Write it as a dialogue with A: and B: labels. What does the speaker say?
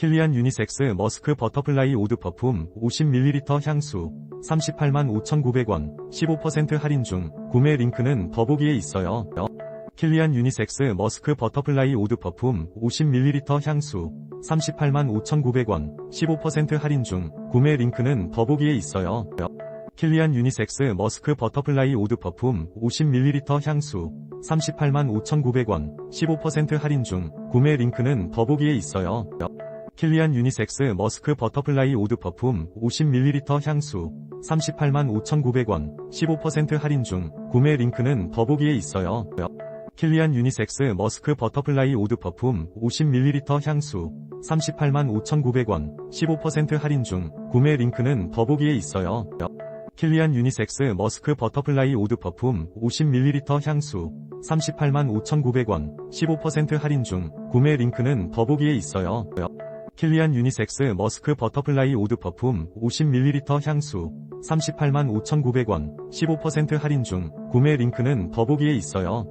A: 킬리안 유니섹스 머스크 버터플라이 오드 퍼퓸 50ml 향수 38만 5,900원 15% 할인 중 구매 링크는 더보기에 있어요. 킬리안 유니섹스 머스크 버터플라이 오드 퍼퓸 50ml 향수 38만 5,900원 15% 할인 중 구매 링크는 더보기에 있어요. 킬리안 유니섹스 머스크 버터플라이 오드 퍼퓸 50ml 향수 38만 5,900원 15% 할인 중 구매 링크는 더보기에 있어요. 킬리안 유니섹스 머스크 버터플라이 오드 퍼퓸 50ml 향수 38만 5,900원 15% 할인 중 구매 링크는 더보기에 있어요. 킬리안 유니섹스 머스크 버터플라이 오드 퍼퓸 50ml 향수 38만 5,900원 15% 할인 중 구매 링크는 더보기에 있어요. 킬리안 유니섹스 머스크 버터플라이 오드 퍼퓸 50ml 향수 38만 5,900원 15% 할인 중 구매 링크는 더보기에 있어요. 킬리안 유니섹스 머스크 버터플라이 오드 퍼퓸 50ml 향수 38만 5,900원 15% 할인 중 구매 링크는 더보기에 있어요.